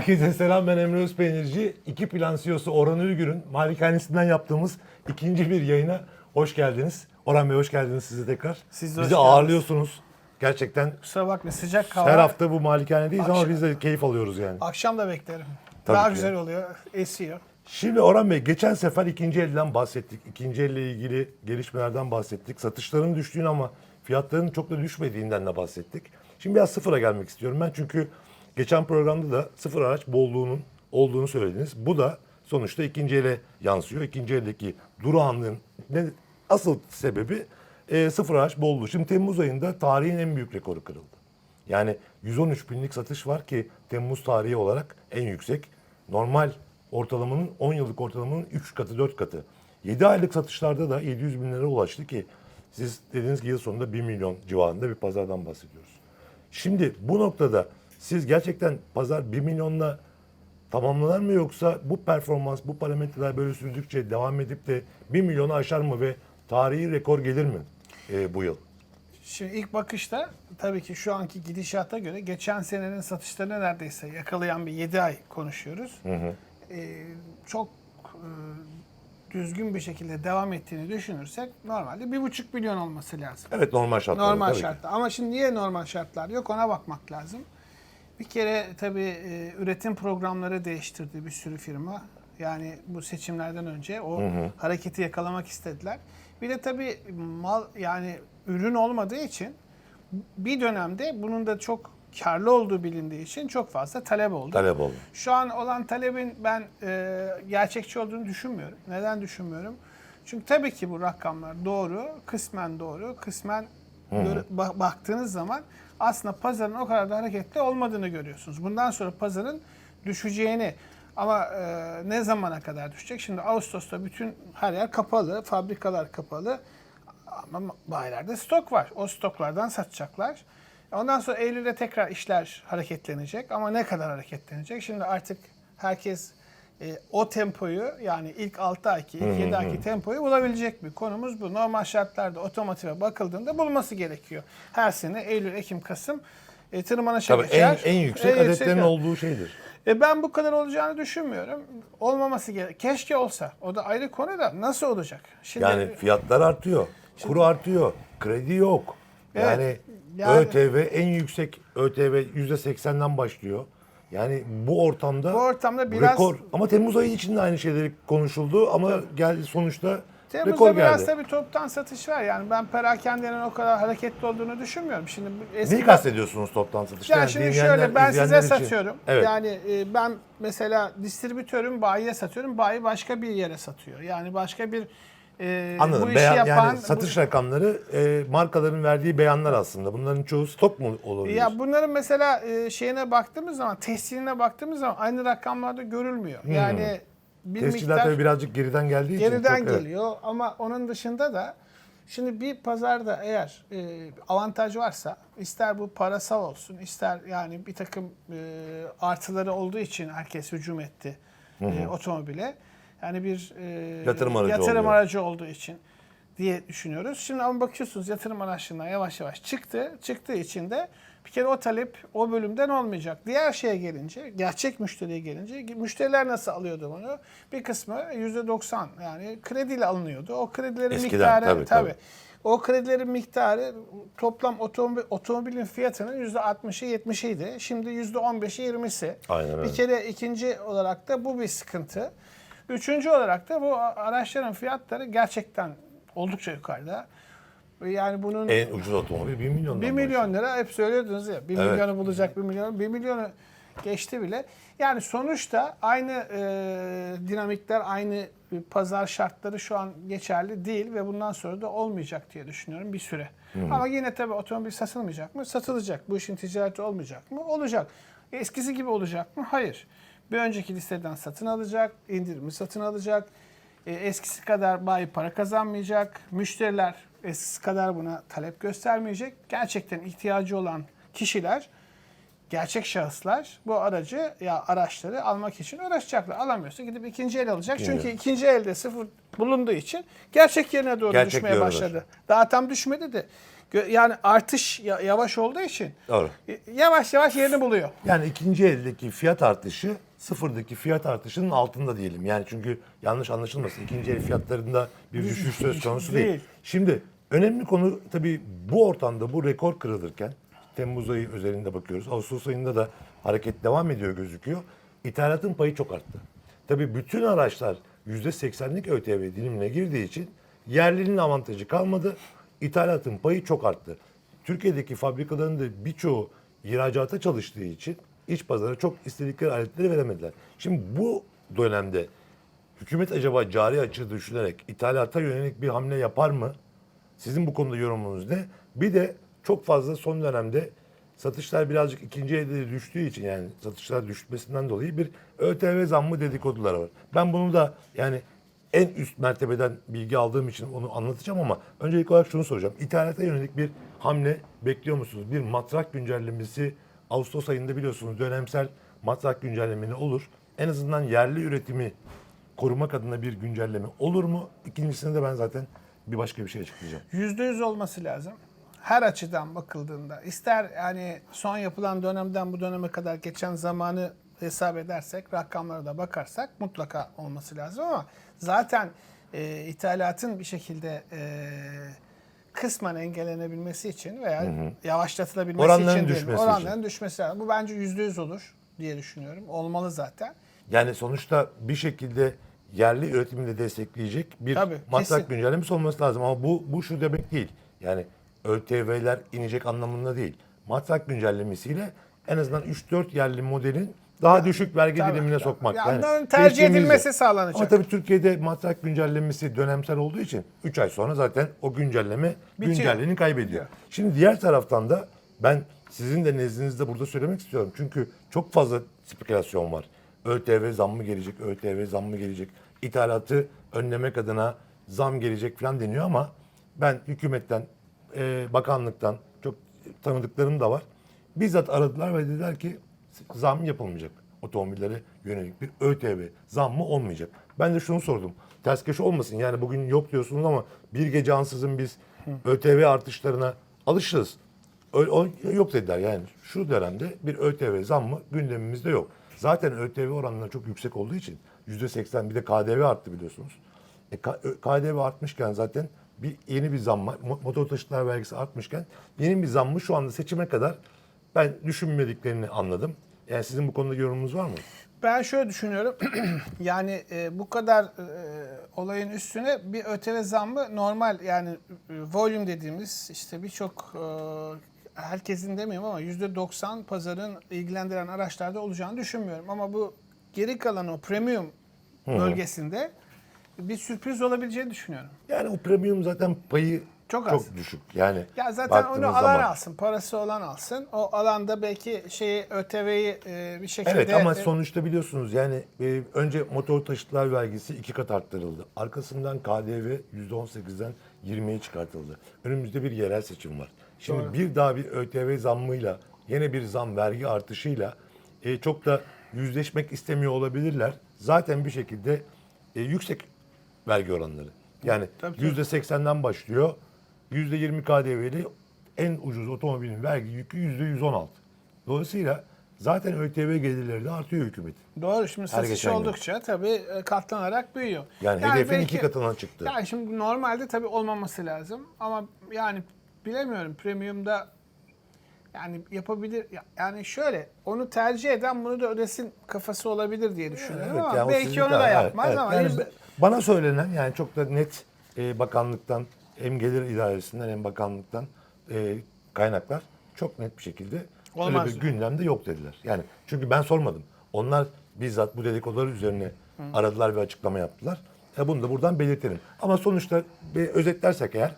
Herkese selam ben Emre Özpeynirci. İki plan CEO'su Orhan Ülgür'ün malikanesinden yaptığımız ikinci bir yayına hoş geldiniz. Orhan Bey hoş geldiniz size tekrar. Siz de hoş Bizi geldiniz. ağırlıyorsunuz. Gerçekten Kusura bakma sıcak hava. her hafta bu malikanedeyiz ama Akşam- biz de keyif alıyoruz yani. Akşam da beklerim. Tabii Daha ki. güzel oluyor. Esiyor. Şimdi Orhan Bey geçen sefer ikinci elden bahsettik. İkinci elle ilgili gelişmelerden bahsettik. Satışların düştüğünü ama fiyatların çok da düşmediğinden de bahsettik. Şimdi biraz sıfıra gelmek istiyorum ben çünkü geçen programda da sıfır araç bolluğunun olduğunu söylediniz. Bu da sonuçta ikinci ele yansıyor. İkinci eldeki durağanlığın ne, asıl sebebi e, sıfır araç bolluğu. Şimdi Temmuz ayında tarihin en büyük rekoru kırıldı. Yani 113 binlik satış var ki Temmuz tarihi olarak en yüksek. Normal ortalamanın 10 yıllık ortalamanın 3 katı 4 katı. 7 aylık satışlarda da 700 bin lira ulaştı ki siz dediğiniz gibi yıl sonunda 1 milyon civarında bir pazardan bahsediyoruz. Şimdi bu noktada siz gerçekten pazar 1 milyonla tamamlanır mı yoksa bu performans, bu parametreler böyle sürdükçe devam edip de 1 milyonu aşar mı ve tarihi rekor gelir mi e, bu yıl? Şimdi ilk bakışta tabii ki şu anki gidişata göre geçen senenin satışlarını neredeyse yakalayan bir 7 ay konuşuyoruz. Ee, çok e, düzgün bir şekilde devam ettiğini düşünürsek normalde 1,5 milyon olması lazım. Evet normal şartlarda. Normal şartlar. Ama şimdi niye normal şartlar yok ona bakmak lazım. Bir kere tabii e, üretim programları değiştirdi bir sürü firma. Yani bu seçimlerden önce o hareketi yakalamak istediler. Bir de tabii mal yani ürün olmadığı için bir dönemde bunun da çok karlı olduğu bilindiği için çok fazla talep oldu. Talep oldu. Şu an olan talebin ben e, gerçekçi olduğunu düşünmüyorum. Neden düşünmüyorum? Çünkü tabii ki bu rakamlar doğru, kısmen doğru, kısmen göre- ba- baktığınız zaman aslında pazarın o kadar da hareketli olmadığını görüyorsunuz. Bundan sonra pazarın düşeceğini ama e, ne zamana kadar düşecek? Şimdi Ağustos'ta bütün her yer kapalı, fabrikalar kapalı ama bayilerde stok var. O stoklardan satacaklar. Ondan sonra Eylül'de tekrar işler hareketlenecek ama ne kadar hareketlenecek? Şimdi artık herkes e, o tempoyu yani ilk 6 ayki, ilk 7 ayki tempoyu bulabilecek mi? Konumuz bu. Normal şartlarda otomotive bakıldığında bulması gerekiyor. Her sene Eylül, Ekim, Kasım e, tırmanışa Tabii en, geçer. en yüksek En adetlerin yüksek- olduğu şeydir. e ben bu kadar olacağını düşünmüyorum. Olmaması gerek. Keşke olsa. O da ayrı konu da nasıl olacak? Şimdi Yani fiyatlar artıyor, kuru artıyor, kredi yok. Evet, Yani, yani- ÖTV en yüksek ÖTV yüzde 80'den başlıyor. Yani bu ortamda Bu ortamda biraz- rekor. Ama Temmuz ayı içinde aynı şeyleri konuşuldu ama geldi sonuçta Temmuz'da rekor biraz geldi. tabii toptan satış var. Yani ben perakendenin o kadar hareketli olduğunu düşünmüyorum. Şimdi eski Neyi kastediyorsunuz toptan satışta? Ya Yani şimdi şöyle ben size için. satıyorum. Evet. Yani e, ben mesela distribütörüm bayiye satıyorum. Bayi başka bir yere satıyor. Yani başka bir e, Anladım. bu işi Beyan, yapan yani satış rakamları e, markaların verdiği beyanlar aslında. Bunların çoğu stok mu bu, olabilir? ya bunların mesela e, şeyine baktığımız zaman, tesciline baktığımız zaman aynı rakamlarda görülmüyor. Yani bir Tesciller miktar tabii birazcık geriden geldiği için. geriden çok, evet. geliyor ama onun dışında da şimdi bir pazarda eğer e, avantaj varsa ister bu parasal olsun ister yani bir takım e, artıları olduğu için herkes hücum etti e, otomobile. Yani bir e, Yatırım aracı yatırım oluyor. aracı olduğu için diye düşünüyoruz. Şimdi ama bakıyorsunuz yatırım araçlarından yavaş yavaş çıktı. Çıktığı için de bir kere o talep o bölümden olmayacak. Diğer şeye gelince, gerçek müşteriye gelince, müşteriler nasıl alıyordu bunu? Bir kısmı %90 yani krediyle alınıyordu. O kredilerin Eskiden, miktarı tabii, tabii. O kredilerin miktarı toplam otomobil, otomobilin fiyatının %60'ı 70'iydi. Şimdi %15'i 20'si. Aynen öyle. Bir kere ikinci olarak da bu bir sıkıntı. Üçüncü olarak da bu araçların fiyatları gerçekten oldukça yukarıda. Yani bunun En ucuz otomobil 1 milyondan 1 milyon lira hep söylüyordunuz ya. 1 Evet. milyonu bulacak 1 milyon. 1 milyonu geçti bile. Yani sonuçta aynı e, dinamikler, aynı pazar şartları şu an geçerli değil ve bundan sonra da olmayacak diye düşünüyorum bir süre. Ama yine tabii otomobil satılmayacak mı? Satılacak. Bu işin ticareti olmayacak mı? Olacak. Eskisi gibi olacak mı? Hayır. Bir önceki listeden satın alacak, indirimi satın alacak. E, eskisi kadar bayi para kazanmayacak. Müşteriler eskisi kadar buna talep göstermeyecek. Gerçekten ihtiyacı olan kişiler, gerçek şahıslar bu aracı ya araçları almak için uğraşacaklar. Alamıyorsa gidip ikinci el alacak. Çünkü ikinci elde sıfır bulunduğu için gerçek yerine doğru Gerçek düşmeye başladı. Daha tam düşmedi de Yani artış ya- yavaş olduğu için Doğru. yavaş yavaş yerini buluyor. Yani ikinci eldeki fiyat artışı sıfırdaki fiyat artışının altında diyelim. Yani çünkü yanlış anlaşılmasın ikinci el fiyatlarında bir düşüş söz konusu değil. Değil. Şimdi önemli konu tabii bu ortamda bu rekor kırılırken Temmuz ayı özelinde bakıyoruz. Ağustos ayında da hareket devam ediyor gözüküyor. İthalatın payı çok arttı. Tabii bütün araçlar %80'lik ÖTV dilimine girdiği için yerlinin avantajı kalmadı. İthalatın payı çok arttı. Türkiye'deki fabrikaların da birçoğu ihracata çalıştığı için iç pazara çok istedikleri aletleri veremediler. Şimdi bu dönemde hükümet acaba cari açığı düşünerek ithalata yönelik bir hamle yapar mı? Sizin bu konuda yorumunuz ne? Bir de çok fazla son dönemde satışlar birazcık ikinci elde düştüğü için yani satışlar düşmesinden dolayı bir ÖTV zammı dedikoduları var. Ben bunu da yani en üst mertebeden bilgi aldığım için onu anlatacağım ama öncelikli olarak şunu soracağım. İthalata yönelik bir hamle bekliyor musunuz? Bir matrak güncellemesi Ağustos ayında biliyorsunuz dönemsel matrak güncellemeni olur. En azından yerli üretimi korumak adına bir güncelleme olur mu? İkincisinde de ben zaten bir başka bir şey açıklayacağım. Yüzde yüz olması lazım. Her açıdan bakıldığında. ister yani son yapılan dönemden bu döneme kadar geçen zamanı hesap edersek, rakamlara da bakarsak mutlaka olması lazım ama zaten e, ithalatın bir şekilde e, kısmen engellenebilmesi için veya yavaşlatılabilmesi Oranların için diyelim, düşmesi oranların düşmesi lazım. Bu bence yüzde yüz olur diye düşünüyorum. Olmalı zaten. Yani sonuçta bir şekilde yerli üretimi de destekleyecek bir Tabii, matrak kesin. güncellemesi olması lazım. Ama bu, bu şu demek değil. Yani ÖTV'ler inecek anlamında değil. Matrak güncellemesiyle en azından 3-4 yerli modelin daha düşük vergi tabii, dilimine tabii. sokmak. Yani onların tercih edilmesi sağlanacak. Ama tabii Türkiye'de matrak güncellemesi dönemsel olduğu için 3 ay sonra zaten o güncelleme Bitiyor. güncelliğini kaybediyor. Şimdi diğer taraftan da ben sizin de nezdinizde burada söylemek istiyorum. Çünkü çok fazla spekülasyon var. ÖTV zammı gelecek, ÖTV zammı gelecek. İthalatı önlemek adına zam gelecek falan deniyor ama ben hükümetten, e, bakanlıktan çok tanıdıklarım da var. Bizzat aradılar ve dediler ki zam yapılmayacak. Otomobillere yönelik bir ÖTV zammı olmayacak. Ben de şunu sordum. Ters köşe olmasın yani bugün yok diyorsunuz ama bir gece ansızın biz ÖTV artışlarına alışırız. Öyle, o- yok dediler yani şu dönemde bir ÖTV zammı gündemimizde yok. Zaten ÖTV oranları çok yüksek olduğu için %80 bir de KDV arttı biliyorsunuz. E, KDV artmışken zaten bir yeni bir zam Motor taşıtlar vergisi artmışken yeni bir zammı şu anda seçime kadar ben düşünmediklerini anladım. Yani sizin bu konuda yorumunuz var mı? Ben şöyle düşünüyorum. yani e, bu kadar e, olayın üstüne bir ÖTV zammı normal yani e, volume dediğimiz işte birçok e, herkesin demiyorum ama %90 pazarın ilgilendiren araçlarda olacağını düşünmüyorum. Ama bu geri kalan o premium bölgesinde bir sürpriz olabileceğini düşünüyorum. Yani o premium zaten payı Çok çok, az. düşük. Yani Ya zaten onu alan zaman. alsın, parası olan alsın. O alanda belki şeyi ÖTV'yi e, bir şekilde Evet ama e, sonuçta biliyorsunuz yani e, önce motor taşıtlar vergisi iki kat arttırıldı. Arkasından KDV %18'den 20'ye çıkartıldı. Önümüzde bir yerel seçim var. Şimdi Doğru. bir daha bir ÖTV zammıyla yine bir zam vergi artışıyla e, çok da yüzleşmek istemiyor olabilirler. Zaten bir şekilde e, yüksek vergi oranları. Yani tabii. %80'den başlıyor. %20 KDV'li en ucuz otomobilin vergi yükü %116. Dolayısıyla zaten ÖTV gelirleri de artıyor hükümetin. Doğru şimdi Her satış geçen gün. oldukça tabii e, katlanarak büyüyor. Yani, hedefin belki- iki katına çıktı. Yani şimdi normalde tabii olmaması lazım ama yani bilemiyorum premiumda yani yapabilir ya- yani şöyle onu tercih eden bunu da ödesin kafası olabilir diye düşünüyorum ama o belki sizin onu da evet, yapmaz evet. ama Yani yüzde- be- bana söylenen yani çok da net e, bakanlıktan hem gelir idaresinden hem bakanlıktan e, kaynaklar çok net bir şekilde Olmaz öyle bir gündemde yok dediler. Yani çünkü ben sormadım. Onlar bizzat bu dedikodular üzerine aradılar ve açıklama yaptılar. E bunu da buradan belirtelim. Ama sonuçta bir özetlersek eğer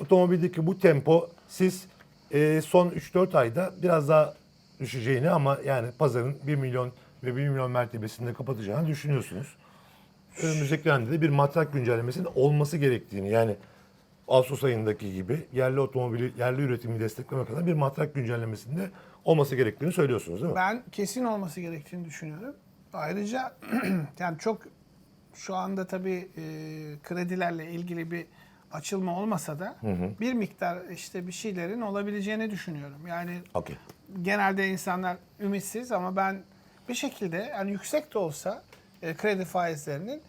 otomobildeki bu tempo siz e, son 3-4 ayda biraz daha düşeceğini ama yani pazarın 1 milyon ve 1 milyon mertebesinde kapatacağını düşünüyorsunuz. Önümüzdeki dönemde de bir matrak güncellemesinin olması gerektiğini yani Ağustos ayındaki gibi yerli otomobili, yerli üretimi desteklemek adına bir matrak güncellemesinde olması gerektiğini söylüyorsunuz değil mi? Ben kesin olması gerektiğini düşünüyorum. Ayrıca yani çok şu anda tabii e, kredilerle ilgili bir açılma olmasa da bir miktar işte bir şeylerin olabileceğini düşünüyorum. Yani Okey. genelde insanlar ümitsiz ama ben bir şekilde yani yüksek de olsa e, kredi faizlerinin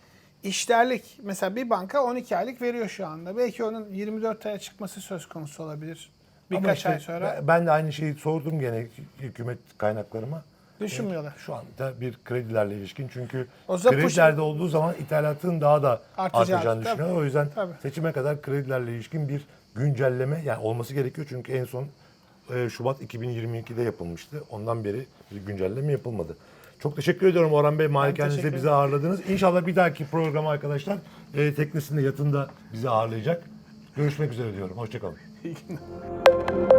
işlerlik mesela bir banka 12 aylık veriyor şu anda. Belki onun 24 aya çıkması söz konusu olabilir. Birkaç işte ay sonra ben- de aynı şeyi sordum gene hükümet kaynaklarıma. düşünmüyorlar. Şu anda bir kredilerle ilişkin çünkü O kredilerde olduğu zaman ithalatın daha da Artacağı, artacağını tabii. düşünüyorum. O yüzden Tabii. seçime kadar kredilerle ilişkin bir güncelleme yani olması gerekiyor çünkü en son e, Şubat 2022'de yapılmıştı. Ondan beri bir güncelleme yapılmadı. Çok teşekkür ediyorum Orhan Bey. Malikanenizde bizi ağırladınız. İnşallah bir dahaki programa arkadaşlar e, teknesinde yatında bizi ağırlayacak. Görüşmek üzere diyorum. Hoşçakalın. İyi günler.